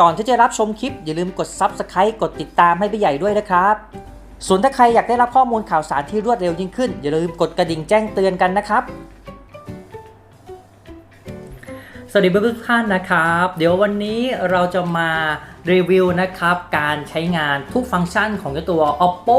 ก่อนที่จะรับชมคลิป อย่าลืมกด Subscribe กดติดตามให้พี่ใหญ่ด้วยนะครับ ส่วนถ้าใครอยากได้รับข้อมูลข่าวสารที่รวดเร็วยิ่งขึ้น อย่าลืมกดกระดิ่งแจ้งเตือนกันนะครับ สวัสดีเพื่อนๆทุกท่านนะครับ เดี๋ยววันนี้เราจะมารีวิวนะครับ การใช้งานทุกฟังก์ชันของตัว oppo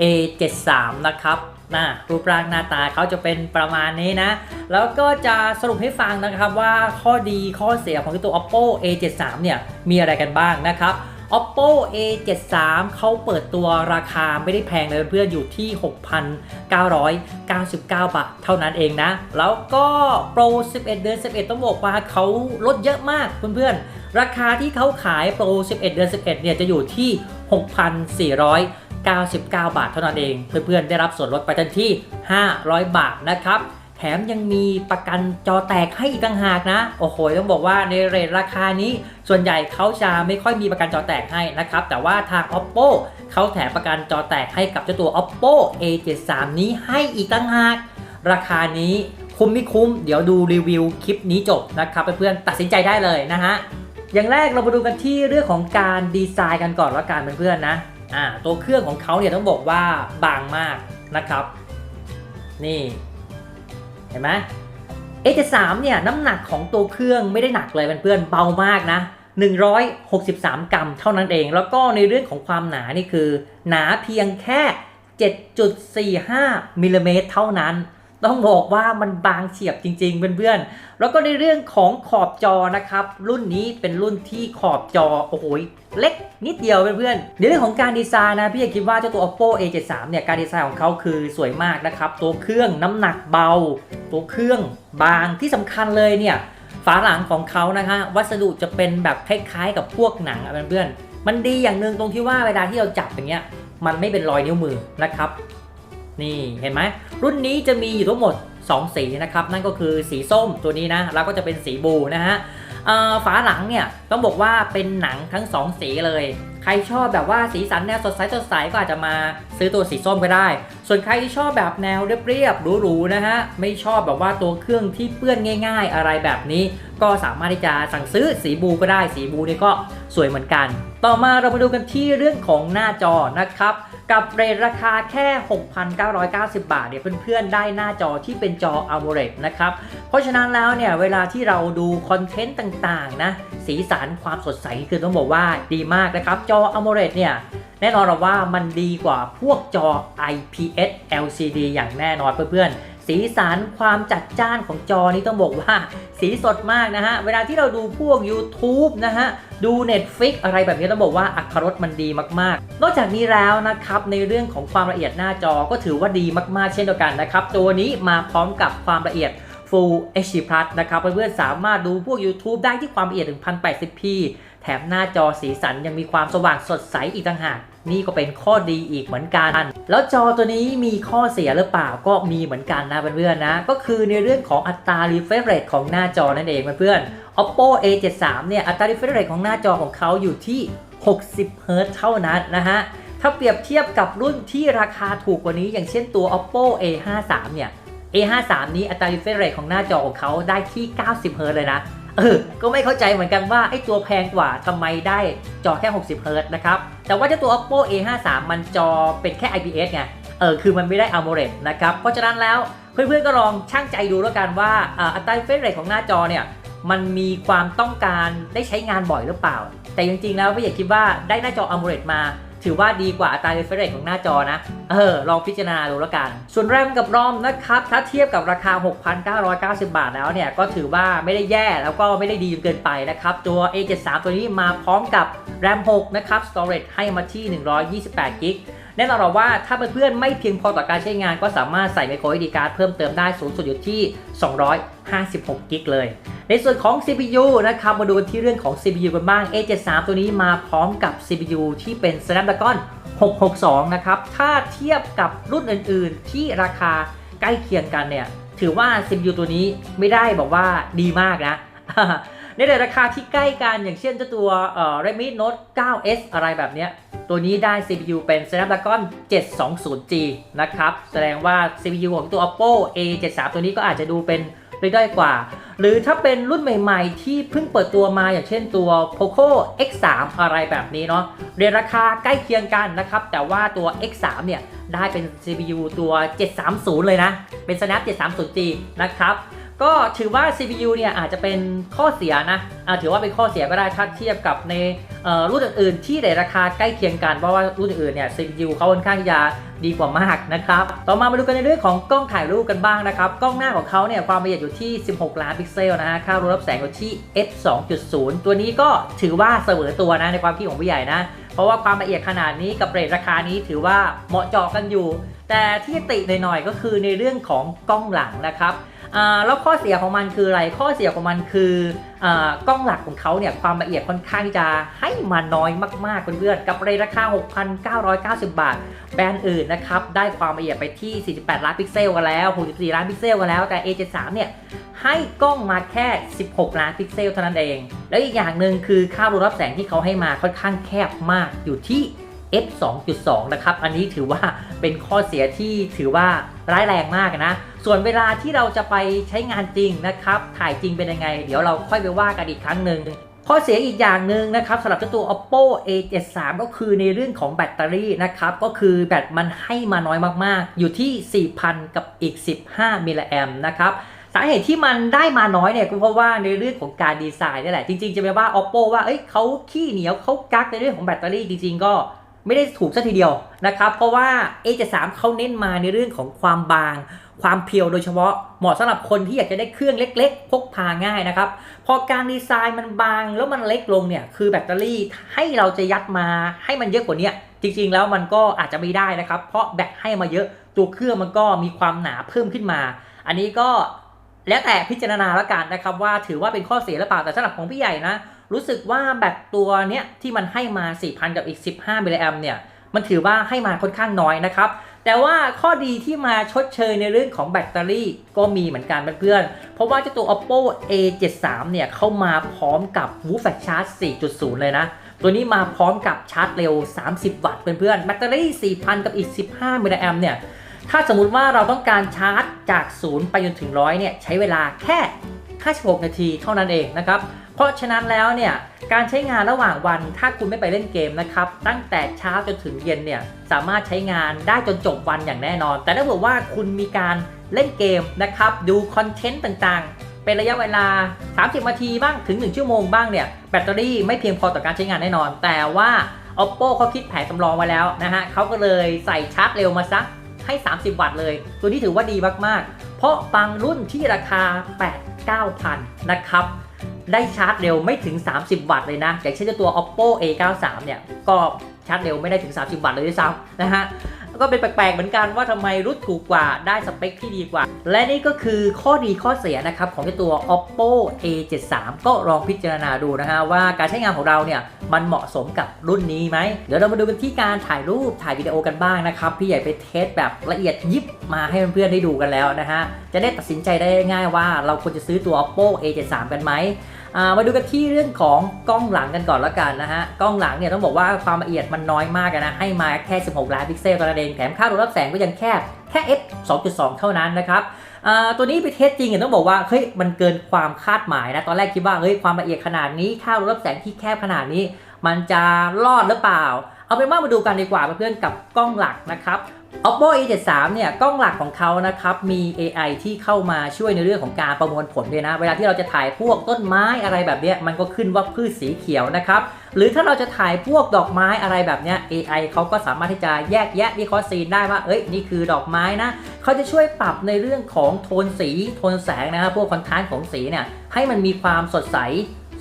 a73 นะครับ นะรูปร่างหน้าตาเขาจะเป็นประมาณนี้นะ แล้วก็จะสรุปให้ฟังนะครับว่าข้อดีข้อเสียของตัว oppo a73 เนี่ยมีอะไรกันบ้างนะครับ oppo a73 เขาเปิดตัวราคาไม่ได้แพงเลยเพื่อนอยู่ที่ 6,999 บาทเท่านั้นเองนะ แล้วก็ Pro 11 เดือน 11 ต้องบอกว่าเขาลดเยอะมากเพื่อนๆ ราคาที่เขาขาย Pro 11 เดือน 11 เนี่ยจะอยู่ที่ 99 บาทเท่านั้นเอง เพื่อนๆได้รับส่วนลดไปทันที่ 500 บาทนะครับแถมยังมีประกันจอแตกให้อีกต่างหากนะ โอ้โห ต้องบอกว่าในเรทราคานี้ ส่วนใหญ่เขาจะไม่ค่อยมีประกันจอแตกให้นะครับ แต่ว่าทาง oppo เขาแถมประกันจอแตกให้กับเจ้าตัว oppo a73 นี้ให้อีกต่างหาก ราคานี้คุ้มไม่คุ้ม เดี๋ยวดูรีวิวคลิปนี้จบนะครับเพื่อนๆตัดสินใจได้เลยนะฮะ อย่างแรกเรามาดูกันที่เรื่องของการดีไซน์กันก่อนละกันเพื่อนๆนะ อ่าตัวเครื่องของเขาเนี่ยต้องบอกว่าบางมากนะครับ นี่เห็นไหม A73 เนี่ยน้ำหนักของตัวเครื่องไม่ได้หนักเลยเพื่อนๆเบามากนะ 163 กรัมเท่านั้นเอง แล้วก็ในเรื่องของความหนานี่คือ หนาเพียงแค่ 7.45มิลลิเมตรเท่านั้น ต้องบอกว่ามันบางเฉียบจริงๆเพื่อนๆ แล้วก็ในเรื่องของขอบจอนะครับ รุ่นนี้เป็นรุ่นที่ขอบจอโอ้โหเล็กนิดเดียวเพื่อนๆในเรื่องของการดีไซน์นะพี่อยากคิดว่าเจ้าตัว oppo a73 เนี่ยการดีไซน์ของเขาคือสวยมากนะครับ ตัวเครื่องน้ำหนักเบา ตัวเครื่องบางที่สำคัญเลยเนี่ยฝาหลังของเขานะฮะวัสดุจะเป็นแบบคล้ายๆ กับพวกหนังอะเพื่อนๆมันดีอย่างหนึ่งตรงที่ว่าเวลาที่เราจับอย่างเงี้ยมันไม่เป็นรอยนิ้วมือนะครับ นี่เห็นไหมรุ่นนี้จะมีอยู่ทั้งหมด 2 สีนะครับ นั่นก็คือสีส้มตัวนี้นะ แล้วก็จะเป็นสีบูนะฮะฝาหลังเนี่ยต้องบอกว่าเป็นหนังทั้ง 2 สีเลย ใครชอบแบบว่าสีสันแนวสดใสสดใสก็อาจจะมาซื้อตัวสีส้มก็ได้ ส่วนใครที่ชอบแบบแนวเรียบๆหรูๆนะฮะไม่ชอบแบบว่าตัวเครื่องที่เปื้อนง่าย ๆ อะไรแบบนี้ ก็สามารถที่จะสั่งซื้อสีบูก็ได้สีบูนี่ก็สวยเหมือนกัน ต่อมาเรามาดูกันที่เรื่องของหน้าจอนะครับ กับเรทราคาแค่ 6,990 บาทเนี่ยเพื่อนๆได้หน้าจอที่เป็นจอ AMOLED นะครับ เพราะฉะนั้นแล้วเนี่ยเวลาที่เราดูคอนเทนต์ต่างๆนะสีสันความสดใสคือต้องบอกว่าดีมากนะครับ จอ AMOLED เนี่ยแน่นอนเราว่ามันดีกว่าพวกจอ IPS LCD อย่างแน่นอนเพื่อนๆ สีสันความจัดจ้านของจอนี้ต้องบอกว่า สีสดมากนะฮะ เวลาที่เราดูพวก YouTube นะฮะ ดู Netflix อะไรแบบนี้ต้องบอกว่าอัตรรสมันดีมากๆ นอกจากนี้แล้วนะครับ ในเรื่องของความละเอียดหน้าจอก็ถือว่าดีมากๆ เช่นเดียวกันนะครับ ตัวนี้มาพร้อมกับความละเอียด Full HD Plus นะครับเพื่อนๆสามารถดูพวก YouTube ได้ที่ความละเอียดถึง 1080p แถมหน้าจอสีสันยังมีความสว่างสดใสอีกต่างหาก นี่ก็เป็นข้อดีอีกเหมือนกัน แล้วจอตัวนี้มีข้อเสียหรือเปล่าก็มีเหมือนกันนะเพื่อนๆนะ ก็คือในเรื่องของอัตรา refresh rate ของหน้าจอนั่นเองเพื่อนๆ oppo a73 เนี่ยอัตรา refresh rate ของหน้าจอของเขาอยู่ที่ 60 Hz เท่านั้นนะฮะ ถ้าเปรียบเทียบกับรุ่นที่ราคาถูกกว่านี้ อย่างเช่นตัว oppo a53 เนี่ย A53 นี้อัตรา refresh rate ของหน้าจอของเขาได้ที่ 90 Hz เลยนะ เออ ก็ไม่เข้าใจเหมือนกันว่าไอ้ตัวแพงกว่าทำไมได้จอแค่ 60 Hz นะครับ แต่ว่าเจ้าตัว oppo a53 มันจอเป็นแค่ IPS ไง เออ คือมันไม่ได้ AMOLED นะครับ เพราะฉะนั้นแล้วเพื่อนๆก็ลองช่างใจดูแล้วกันว่าอ่าอัตรา refresh rate ของหน้าจอเนี่ยมันมีความต้องการได้ใช้งานบ่อยหรือเปล่า แต่จริงๆแล้วพี่อยากคิดว่าได้หน้าจอ AMOLED มา ถือว่าดีกว่าอัตรา refresh rate ของหน้าจอนะ เออ ลองพิจารณาดูแล้วกัน ส่วนแรมกับรอมนะครับ ถ้าเทียบกับราคา 6,990 บาทแล้วเนี่ย ก็ถือว่าไม่ได้แย่แล้วก็ไม่ได้ดีจนเกินไปนะครับ ตัว A73 ตัวนี้มาพร้อมกับแรม 6 นะครับ storage ให้มาที่128 g b แน่นอนเราว่าถ้าเพื่อนๆไม่เพียงพอต่อการใช้งาน ก็สามารถใส่ micro SD card เพิ่มเติมได้สูงสุดอยู่ที่ 256 g b เลย ในส่วนของ CPU นะครับมาดูกันที่เรื่องของ CPU กันบ้าง A73 ตัวนี้มาพร้อมกับ CPU ที่เป็น Snapdragon 662 นะครับ ถ้าเทียบกับรุ่นอื่นๆ ที่ราคาใกล้เคียงกันเนี่ย ถือว่า CPU ตัวนี้ไม่ได้บอกว่าดีมากนะ ในราคาที่ใกล้กันอย่างเช่นเจ้าตัวเอ่อ Redmi Note 9s อะไรแบบเนี้ยตัวนี้ได้ CPU เป็น Snapdragon 720G นะครับ แสดงว่า CPU ของตัว Oppo A73 ตัวนี้ก็อาจจะดูเป็นได้ด้อยกว่า หรือถ้าเป็นรุ่นใหม่ๆ ที่เพิ่งเปิดตัวมาอย่างเช่นตัว Poco X3 อะไรแบบนี้เนาะเรียนราคาใกล้เคียงกันนะครับ แต่ว่าตัว X3 เนี่ย ได้เป็น CPU ตัว 730 เลยนะ เป็น Snap 730G นะครับ ก็ถือว่า CPU เนี่ยอาจจะเป็นข้อเสียนะอาถือว่าเป็นข้อเสียก็ได้ถ้าเทียบกับในรุ่นอื่นๆ ที่ในราคาใกล้เคียงกันเพราะว่ารุ่นอื่นเนี่ย CPU เขาค่อนข้างจะดีกว่ามากนะครับ ต่อมามาดูกันในเรื่องของกล้องถ่ายรูปกันบ้างนะครับ กล้องหน้าของเขาเนี่ยความละเอียดอยู่ที่ 16 ล้านพิกเซลนะฮะ ค่ารูรับแสงอยู่ที่ f 2.0 ตัวนี้ก็ถือว่าเสมอตัวนะในความคิดของผู้ใหญ่นะ เพราะว่าความละเอียดขนาดนี้กับเรทราคานี้ถือว่าเหมาะเจาะกันอยู่ แต่ที่ติหน่อยๆก็คือในเรื่องของกล้องหลังนะครับ แล้วข้อเสียของมันคืออะไร ข้อเสียของมันคืออกล้องหลักของเขาเนี่ยความละเอียดค่อนข้างจะให้มาน้อยมากๆเพื่อนๆกับเรราคา 6,990 บาท แบรนด์อื่นนะครับ ได้ความละเอียดไปที่ 48 ล้านพิกเซลกันแล้ว 64 ล้านพิกเซลกันแล้ว แต่ A73 เนี่ยให้กล้องมาแค่ 16 ล้านพิกเซลเท่านั้นเอง แล้วอีกอย่างหนึ่งคือค่ารูรับแสงที่เขาให้มาค่อนข้างแคบมากอยู่ที่ f 2.2นะครับอันนี้ถือว่าเป็นข้อเสียที่ถือว่าร้ายแรงมากนะ ส่วนเวลาที่เราจะไปใช้งานจริงนะครับ ถ่ายจริงเป็นยังไง เดี๋ยวเราค่อยไปว่ากันอีกครั้งหนึ่งข้อเสียอีกอย่างหนึ่งนะครับสำหรับตัว oppo a73 ก็คือในเรื่องของแบตเตอรี่นะครับ ก็คือแบตมันให้มาน้อยมากๆ อยู่ที่ 4,000 กับอีก 15มิลลิแอมนะครับสาเหตุที่มันได้มาน้อยเนี่ยก็เพราะว่าในเรื่องของการดีไซน์นี่แหละ จริงๆ จะไปว่า oppo ว่าเอ้ยเขาขี้เหนียวเขากักในเรื่องของแบตเตอรี่จริงๆ ก็ ไม่ได้ถูกซะทีเดียวนะครับ เพราะว่า A73 เขาเน้นมาในเรื่องของความบาง ความเพียวโดยเฉพาะเหมาะสำหรับคนที่อยากจะได้เครื่องเล็ก ๆ พกพาง่ายนะครับ พอการดีไซน์มันบางแล้วมันเล็กลงเนี่ยคือแบตเตอรี่ให้เราจะยัดมาให้มันเยอะกว่านี้จริงๆแล้วมันก็อาจจะไม่ได้นะครับ เพราะแบตให้มาเยอะตัวเครื่องมันก็มีความหนาเพิ่มขึ้นมา อันนี้ก็แล้วแต่พิจารณาแล้วกันนะครับว่าถือว่าเป็นข้อเสียหรือเปล่าแต่สำหรับของพี่ใหญ่นะ รู้สึกว่าแบตตัวเนี้ยที่มันให้มา 4,000 กับอีก 15มิลลิแอมเนี่ยมันถือว่าให้มาค่อนข้างน้อยนะครับ แต่ว่าข้อดีที่มาชดเชยในเรื่องของแบตเตอรี่ก็มีเหมือนกันเพื่อนๆ เพราะว่าเจ้าตัว oppo a73 เนี่ยเข้ามาพร้อมกับ Woo Fast Charge 4.0 เลยนะ ตัวนี้มาพร้อมกับชาร์จเร็ว 30 วัตต์เพื่อนๆ แบตเตอรี่ 4,000 กับอีก 15มิลลิแอมเนี่ย ถ้าสมมุติว่าเราต้องการชาร์จจากศูนย์ไปจนถึงร้อยเนี่ยใช้เวลาแค่ 56 นาทีเท่านั้นเองนะครับ เพราะฉะนั้นแล้วเนี่ยการใช้งานระหว่างวันถ้าคุณไม่ไปเล่นเกมนะครับ ตั้งแต่เช้าจนถึงเย็นเนี่ยสามารถใช้งานได้จนจบวันอย่างแน่นอน แต่ถ้าเกิดว่าคุณมีการเล่นเกมนะครับ ดูคอนเทนต์ต่างๆ เป็นระยะเวลา 30 นาทีบ้างถึง 1 ชั่วโมงบ้างเนี่ยแบตเตอรี่ไม่เพียงพอต่อการใช้งานแน่นอน แต่ว่า oppo เขาคิดแผนสำรองไว้แล้วนะฮะเขาก็เลยใส่ชาร์จเร็วมาซักให้ 30 วัตต์เลย ตัวนี้ถือว่าดีมากๆ เพราะบางรุ่นที่ราคา 8 9,000 นะครับ ได้ชาร์จเร็วไม่ถึง 30 วัตต์เลยนะ อย่างเช่นตัว oppo a93 เนี่ย ก็ชาร์จเร็วไม่ได้ถึง 30 วัตต์เลยด้วยซ้ำนะฮะ ก็เป็นแปลกๆเหมือนกันว่าทำไมรุ่นถูกกว่าได้สเปคที่ดีกว่า และนี่ก็คือข้อดีข้อเสียนะครับของตัว oppo a73 ก็ลองพิจารณาดูนะฮะว่าการใช้งานของเราเนี่ยมันเหมาะสมกับรุ่นนี้ไหมเดี๋ยวเรามาดูกันที่การถ่ายรูปถ่ายวิดีโอกันบ้างนะครับพี่ใหญ่ไปเทสแบบละเอียดยิบมาให้เพื่อนๆได้ดูกันแล้วนะฮะจะได้ตัดสินใจได้ง่ายว่าเราควรจะซื้อตัว oppo a73 กันไหม มาดูกันที่เรื่องของกล้องหลังกันก่อนแล้วกันนะฮะ กล้องหลังเนี่ยต้องบอกว่าความละเอียดมันน้อยมากนะ ให้มาแค่ 16 ล้านพิกเซลตัวนั้นเอง แถมค่ารูรับแสงก็ยังแค่แค่ f 2.2 เท่านั้นนะครับตัวนี้ไปเทสจริงเนี่ยต้องบอกว่าเฮ้ยมันเกินความคาดหมายนะ ตอนแรกคิดว่าเฮ้ยความละเอียดขนาดนี้ ค่ารูรับแสงที่แคบขนาดนี้ มันจะรอดหรือเปล่า เอาเป็นว่ามาดูกันดีกว่าเพื่อนๆกับกล้องหลักนะครับ oppo a73 เนี่ยกล้องหลักของเขานะครับมี AI ที่เข้ามาช่วยในเรื่องของการประมวลผลด้วยนะ เวลาที่เราจะถ่ายพวกต้นไม้อะไรแบบเนี้ยมันก็ขึ้นว่าพืชสีเขียวนะครับหรือถ้าเราจะถ่ายพวกดอกไม้อะไรแบบเนี้ย AI เขาก็สามารถที่จะแยกแยะวิเคราะห์ซีนได้ว่าเอ้ยนี่คือดอกไม้นะเขาจะช่วยปรับในเรื่องของโทนสีโทนแสงนะครับพวกคอนทราสต์ของสีเนี่ยให้มันมีความสดใส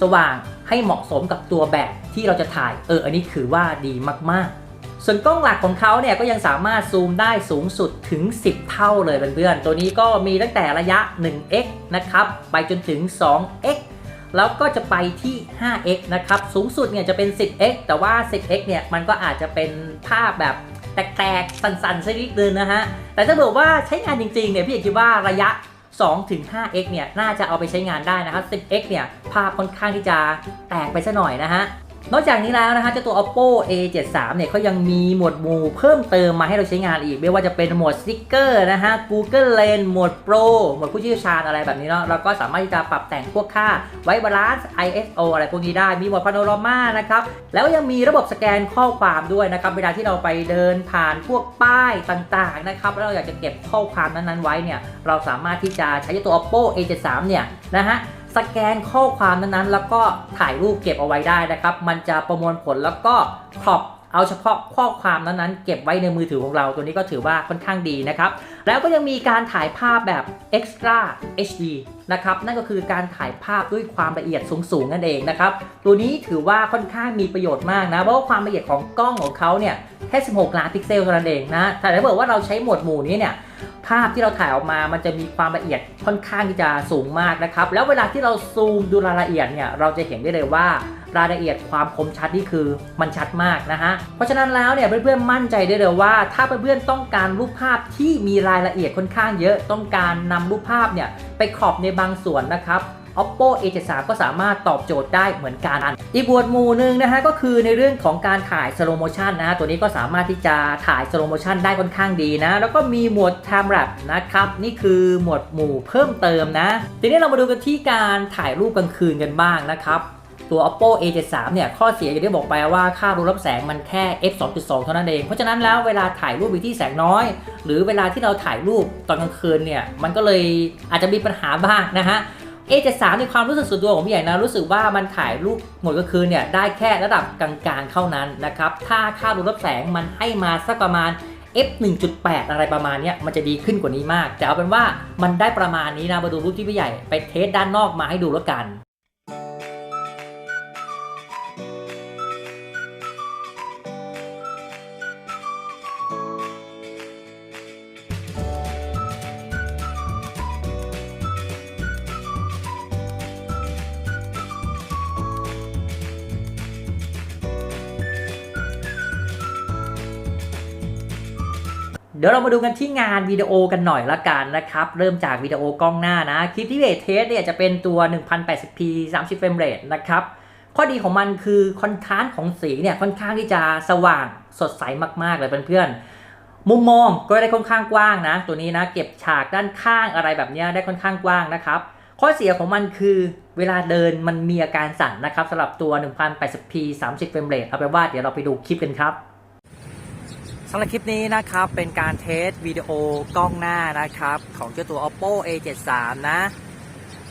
สว่างให้เหมาะสมกับตัวแบบที่เราจะถ่ายเอออันนี้ถือว่าดีมากๆ ส่วนกล้องหลักของเขาเนี่ยก็ยังสามารถซูมได้สูงสุดถึง 10 เท่าเลยเพื่อนๆ ตัวนี้ก็มีตั้งแต่ระยะ 1x นะครับไปจนถึง 2x แล้วก็จะไปที่ 5x นะครับ สูงสุดเนี่ยจะเป็น 10x แต่ว่า 10x เนี่ยมันก็อาจจะเป็นภาพแบบแตกๆ สั่นๆสักนิดนึงนะฮะ แต่ถ้าบอกว่าใช้งานจริงๆ เนี่ยพี่เอกคิดว่าระยะ 2-5x เนี่ยน่าจะเอาไปใช้งานได้นะครับ 10x เนี่ยภาพค่อนข้างที่จะแตกไปซะหน่อยนะฮะ นอกจากนี้แล้วนะคะเจ้าตัว oppo a73 เนี่ยเขายังมีหมวดหมู่เพิ่มเติมมาให้เราใช้งานอีก ไม่ว่าจะเป็นหมวดสติ๊กเกอร์นะฮะ Google Lens หมวด Pro หมวดผู้เชี่ยวชาญอะไรแบบนี้เนาะแล้วก็สามารถที่จะปรับแต่งพวกค่าไว้บาลานซ์ ISO อะไรพวกนี้ได้ มีหมวดพาโนรามานะครับ แล้วยังมีระบบสแกนข้อความด้วยนะครับ เวลาที่เราไปเดินผ่านพวกป้ายต่างๆนะครับแล้วเราอยากจะเก็บข้อความนั้นๆไว้เนี่ยเราสามารถที่จะใช้ตัว oppo a73 เนี่ยนะฮะ สแกนข้อความนั้นๆ แล้วก็ถ่ายรูปเก็บเอาไว้ได้นะครับ มันจะประมวลผลแล้วก็ครอบเอาเฉพาะข้อความนั้นๆ เก็บไว้ในมือถือของเราตัวนี้ก็ถือว่าค่อนข้างดีนะครับ แล้วก็ยังมีการถ่ายภาพแบบ extra HD นะครับ นั่นก็คือการถ่ายภาพด้วยความละเอียดสูงๆนั่นเองนะครับ ตัวนี้ถือว่าค่อนข้างมีประโยชน์มากนะ เพราะว่าความละเอียดของกล้องของเขาเนี่ยแค่ 16 ล้านพิกเซลเท่านั้นเองนะ แต่ถ้าเกิดว่าเราใช้หมวดหมู่นี้เนี่ย ภาพที่เราถ่ายออกมา มันจะมีความละเอียดค่อนข้างที่จะสูงมากนะครับ แล้วเวลาที่เราซูมดูรายละเอียดเนี่ย เราจะเห็นได้เลยว่ารายละเอียดความคมชัดนี่คือมันชัดมากนะฮะ เพราะฉะนั้นแล้วเนี่ยเพื่อนๆมั่นใจได้เลยว่า ถ้าเพื่อนๆต้องการรูปภาพที่มีราายละเอียดค่อนข้างเยอะ ต้องการนำรูปภาพเนี่ยไปขอบในบางส่วนนะครับ oppo a73 ก็สามารถตอบโจทย์ได้เหมือนกัน อีกบวดหมู่หนึ่งนะฮะก็คือในเรื่องของการถ่าย slow motion นะฮะตัวนี้ก็สามารถที่จะถ่าย slow motion ได้ค่อนข้างดีนะ แล้วก็มีหมวด time lapse นะครับ นี่คือหมวดหมู่เพิ่มเติมนะ ทีนี้เรามาดูกันที่การถ่ายรูปกลางคืนกันบ้างนะครับ ตัว oppo a73 เนี่ยข้อเสียอย่างที่บอกไปว่าค่ารูรับแสงมันแค่ f 2.2เท่านั้นเอง เพราะฉะนั้นแล้วเวลาถ่ายรูปวิที่แสงน้อย หรือเวลาที่เราถ่ายรูปตอนกลางคืนเนี่ยมันก็เลยอาจจะมีปัญหาบ้างนะฮะ A73 ในความรู้สึกส่วนตัวของพี่ใหญ่นะรู้สึกว่ามันถ่ายรูปหมดก็คือเนี่ยได้แค่ระดับกลางๆเท่านั้นนะครับถ้าค่ารูรับแสงมันให้มาสักประมาณ f 1.8 อะไรประมาณนี้มันจะดีขึ้นกว่านี้มาก แต่เอาเป็นว่ามันได้ประมาณนี้นะมาดูรูปที่พี่ใหญ่ไปเทสด้านนอกมาให้ดูแล้วกัน ดี๋ยวเรามาดูกันที่งานวิดีโอกันหน่อยละกันนะครับ เริ่มจากวิดีโอกล้องหน้านะ คลิปที่เบสเทสเนี่ยจะเป็นตัว 1080p 30เฟรมเรทนะครับ ข้อดีของมันคือคอนทราสต์ของสีเนี่ยค่อนข้างที่จะสว่างสดใสมากๆเลยเพื่อนๆ มุมมองก็ได้ค่อนข้างกว้างนะ ตัวนี้นะเก็บฉากด้านข้างอะไรแบบนี้ได้ค่อนข้างกว้างนะครับ ข้อเสียของมันคือเวลาเดินมันมีอาการสั่นนะครับสำหรับตัว 1080p 30เฟรมเรทเอาไปว่าเดี๋ยวเราไปดูคลิปกันครับ สำหรับคลิปนี้นะครับ เป็นการเทสวิดีโอกล้องหน้านะครับ ของเจ้าตัว oppo a73 นะ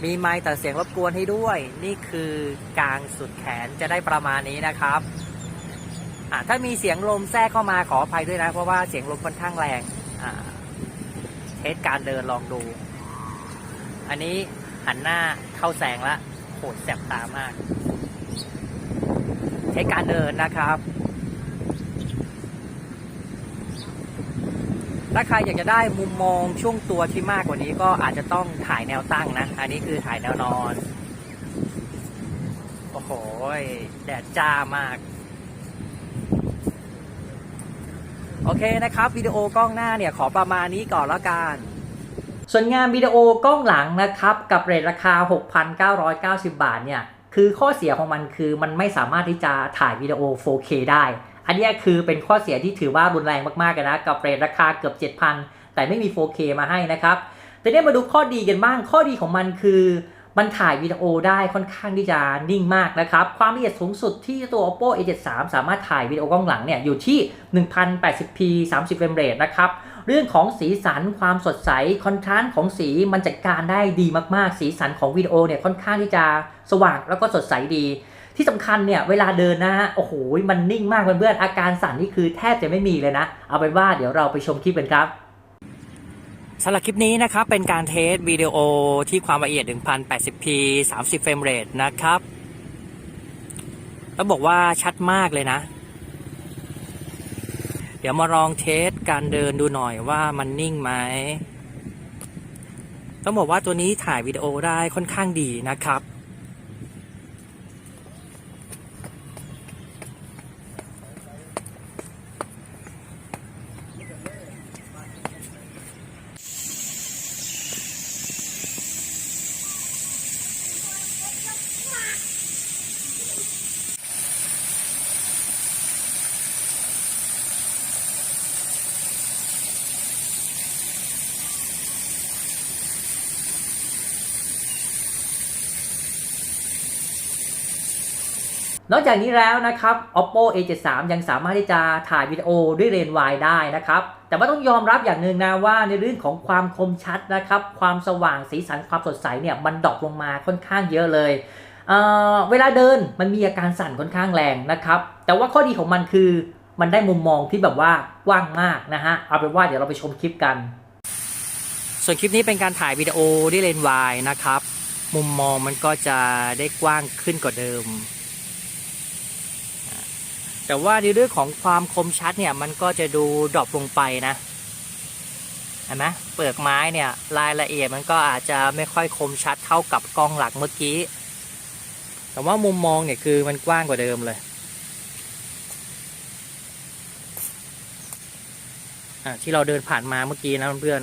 มีไมค์ตัดเสียงรบกวนให้ด้วย นี่คือกลางสุดแขนจะได้ประมาณนี้นะครับอ่าถ้ามีเสียงลมแทรกเข้ามาขออภัยด้วยนะ เพราะว่าเสียงลมค่อนข้างแรงอ่าเทสการเดินลองดู อันนี้หันหน้าเข้าแสงละโหดแสบตามาก เทสการเดินนะครับ ถ้าใครอยากจะได้มุมมองช่วงตัวที่มากกว่านี้ก็อาจจะต้องถ่ายแนวตั้งนะ อันนี้คือถ่ายแนวนอน โอ้โห แดดจ้ามาก โอเคนะครับ วิดีโอกล้องหน้าเนี่ยขอประมาณนี้ก่อนแล้วกันส่วนงานวิดีโอกล้องหลังนะครับ กับเรทราคา 6,990 บาทเนี่ย คือข้อเสียของมันคือมันไม่สามารถที่จะถ่ายวิดีโอ 4K ได้ อันนี้คือเป็นข้อเสียที่ถือว่ารุนแรงมากๆนะกับเรทราคาเกือบ 7,000 แต่ไม่มี 4K มาให้นะครับแต่เนี่ยมาดูข้อดีกันบ้าง ข้อดีของมันคือมันถ่ายวิดีโอได้ค่อนข้างที่จะนิ่งมากนะครับ ความละเอียดสูงสุดที่ตัว oppo a73 สามารถถ่ายวิดีโอกล้องหลังเนี่ยอยู่ที่ 1080p 30 เฟรมเรทนะครับ เรื่องของสีสันความสดใส คอนทราสต์ของสีมันจัดการได้ดีมากๆ สีสันของวิดีโอเนี่ยค่อนข้างที่จะสว่างแล้วก็สดใสดี ที่สำคัญเนี่ยเวลาเดินนะฮะโอ้โหมันนิ่งมากเพื่อนๆอาการสั่นนี่คือแทบจะไม่มีเลยนะ เอาเป็นว่าเดี๋ยวเราไปชมคลิปกันครับสำหรับคลิปนี้นะครับ เป็นการเทสวิดีโอที่ความละเอียด 1080p 30 เฟรมเรทนะครับ ต้องบอกว่าชัดมากเลยนะ เดี๋ยวมาลองเทสการเดินดูหน่อยว่ามันนิ่งไหม ต้องบอกว่าตัวนี้ถ่ายวิดีโอได้ค่อนข้างดีนะครับ นอกจากนี้แล้วนะครับ oppo a73 ยังสามารถที่จะถ่ายวิดีโอด้วยเลนส์วายได้นะครับแต่ว่าต้องยอมรับอย่างหนึ่งนะว่าในเรื่องของความคมชัดนะครับความสว่างสีสันความสดใสเนี่ยมันดรอปลงมาค่อนข้างเยอะเลยเเวลาเดินมันมีอาการสั่นค่อนข้างแรงนะครับแต่ว่าข้อดีของมันคือมันได้มุมมองที่แบบว่ากว้างมากนะฮะเอาเป็นว่าเดี๋ยวเราไปชมคลิปกัน ส่วนคลิปนี้เป็นการถ่ายวิดีโอด้วยเลนส์วายนะครับมุมมองมันก็จะได้กว้างขึ้นกว่าเดิม แต่ว่าในเรื่องของความคมชัดเนี่ยมันก็จะดูดรอปลงไปนะเห็นไหมเปลือกไม้เนี่ยรายละเอียดมันก็อาจจะไม่ค่อยคมชัดเท่ากับกล้องหลักเมื่อกี้ แต่ว่ามุมมองเนี่ยคือมันกว้างกว่าเดิมเลยที่เราเดินผ่านมาเมื่อกี้นะเพื่อน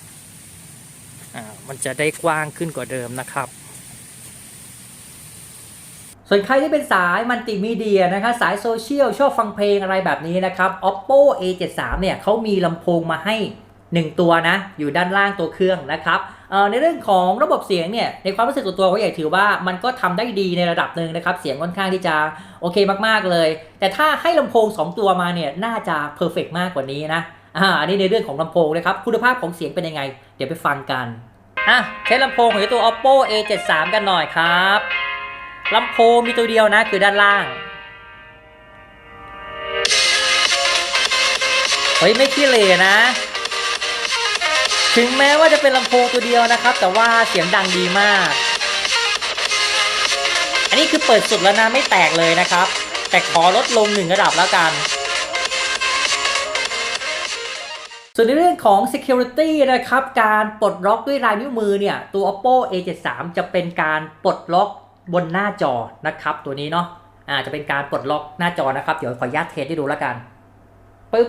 ๆอ่ามันจะได้กว้างขึ้นกว่าเดิมนะครับ ส่วนใครที่เป็นสายมัลติมีเดียนะคะสายโซเชียลชอบฟังเพลงอะไรแบบนี้นะครับ oppo a73 เนี่ยเขามีลำโพงมาให้ 1 ตัวนะ อยู่ด้านล่างตัวเครื่องนะครับในเรื่องของระบบเสียงเนี่ยในความรู้สึกส่วนตัวเขาอยากถือว่ามันก็ทำได้ดีในระดับหนึ่งนะครับ เสียงค่อนข้างที่จะโอเคมากๆเลย แต่ถ้าให้ลำโพง 2 ตัวมาเนี่ยน่าจะเพอร์เฟกมากกว่านี้นะอ่าอันนี้ในเรื่องของลำโพงนะครับคุณภาพของเสียงเป็นยังไง เดี๋ยวไปฟังกันอะเทสลำโพงของตัว oppo a73 กันหน่อยครับ ลำโพงมีตัวเดียวนะคือด้านล่าง เฮ้ยไม่ขี้เหร่นะ ถึงแม้ว่าจะเป็นลำโพงตัวเดียวนะครับ แต่ว่าเสียงดังดีมาก อันนี้คือเปิดสุดแล้วนะไม่แตกเลยนะครับ แต่ขอลดลงหนึ่งระดับแล้วกันส่วนในเรื่องของ security นะครับ การปลดล็อกด้วยลายนิ้วมือเนี่ย ตัว oppo a73 จะเป็นการปลดล็อก บนหน้าจอนะครับ ตัวนี้เนาะอ่าจะเป็นการปลดล็อกหน้าจอนะครับ เดี๋ยวขออนุญาตเทสให้ดูแล้วกันปึ๊บ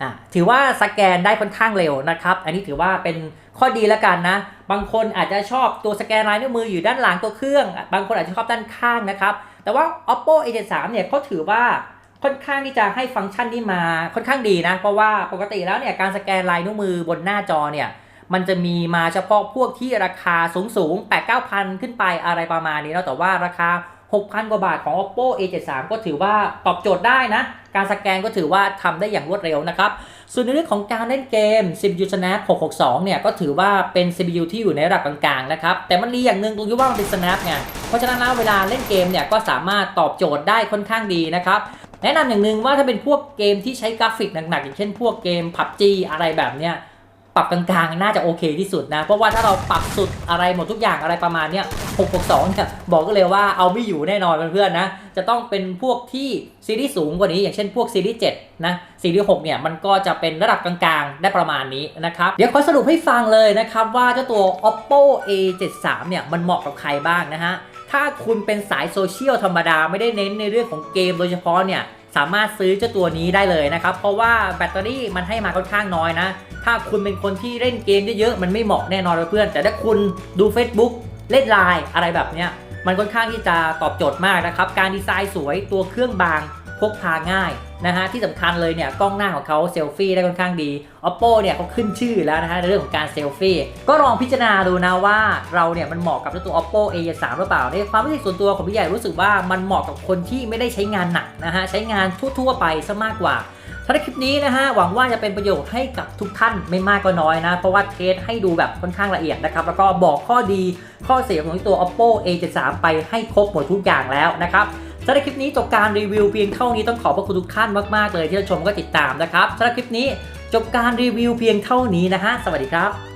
อ่าถือว่าสแกนได้ค่อนข้างเร็วนะครับ อันนี้ถือว่าเป็นข้อดีแล้วกันนะ บางคนอาจจะชอบตัวสแกนลายนิ้วมืออยู่ด้านหลังตัวเครื่อง บางคนอาจจะชอบด้านข้างนะครับ แต่ว่า oppo a73 เนี่ยเขาถือว่าค่อนข้างที่จะให้ฟังก์ชันนี้มาค่อนข้างดีนะ เพราะว่าปกติแล้วเนี่ยการสแกนลายนิ้วมือบนหน้าจอเนี่ย มันจะมีมาเฉพาะพวกที่ราคาสูงสูง8 9 0 0 0 ขึ้นไปอะไรประมาณนี้แล้วแต่ว่าราคา 6,000 กว่าบาทของ oppo a73 ก็ถือว่าตอบโจทย์ได้นะ การสแกนก็ถือว่าทำได้อย่างรวดเร็วนะครับ ส่วนในเรื่องของการเล่นเกม CPU Snap 662 เนี่ยก็ถือว่าเป็น CPU ที่อยู่ในระดับกลางๆนะครับ แต่มันดีอย่างหนึ่งตรงที่ว่ามันเป็น Snap ไงเพราะฉะนั้นแล้วเวลาเล่นเกมเนี่ยก็สามารถตอบโจทย์ได้ค่อนข้างดีนะครับแนะนำอย่างหนึ่งว่าถ้าเป็นพวกเกมที่ใช้กราฟิกหนักๆอย่างเช่นพวกเกม PUBG อะไรแบบเนี้ย ปรับกลางๆ น่าจะโอเคที่สุดนะ เพราะว่าถ้าเราปรับสุดอะไรหมดทุกอย่างอะไรประมาณเนี้ย662เนี่ยบอกก็เลยว่าเอาไม่อยู่แน่นอนเพื่อนๆนะ จะต้องเป็นพวกที่ซีรีส์สูงกว่านี้ อย่างเช่นพวกซีรีส์7นะซีรีส์6เนี่ยมันก็จะเป็นระดับกลางๆ ได้ประมาณนี้นะครับ เดี๋ยวขอสรุปให้ฟังเลยนะครับ ว่าเจ้าตัว oppo a73 เนี่ยมันเหมาะกับใครบ้างนะฮะ ถ้าคุณเป็นสายโซเชียลธรรมดาไม่ได้เน้นในเรื่องของเกมโดยเฉพาะเนี่ย สามารถซื้อเจ้าตัวนี้ได้เลยนะครับ เพราะว่าแบตเตอรี่มันให้มาค่อนข้างน้อยนะ ถ้าคุณเป็นคนที่เล่นเกมเยอะๆมันไม่เหมาะแน่นอนเลยเพื่อน แต่ถ้าคุณดู Facebook เล่นไลน์อะไรแบบเนี้ยมันค่อนข้างที่จะตอบโจทย์มากนะครับ การดีไซน์สวยตัวเครื่องบางพกพาง่าย นะฮะที่สำคัญเลยเนี่ยกล้องหน้าของเขาเซลฟี่ได้ค่อนข้างดี oppo เนี่ยเขาขึ้นชื่อแล้วนะฮะในเรื่องของการเซลฟี่ก็ลองพิจารณาดูนะว่าเราเนี่ยมันเหมาะกับตัว oppo a3 หรือเปล่าในความรู้สึกส่วนตัวของพี่ใหญ่รู้สึกว่ามันเหมาะกับคนที่ไม่ได้ใช้งานหนักนะฮะใช้งานทั่วๆไปซะมากกว่าถ้าในคลิปนี้นะฮะหวังว่าจะเป็นประโยชน์ให้กับทุกท่านไม่มากก็น้อยนะ เพราะว่าเทสให้ดูแบบค่อนข้างละเอียดนะครับ แล้วก็บอกข้อดีข้อเสียของตัว oppo a73 ไปให้ครบหมดทุกอย่างแล้วนะครับ สำหรับคลิปนี้จบการรีวิวเพียงเท่านี้ต้องขอบพระคุณทุกท่านมากๆเลยที่รับชมก็ติดตามนะครับสำหรับคลิปนี้จบการรีวิวเพียงเท่านี้นะฮะสวัสดีครับ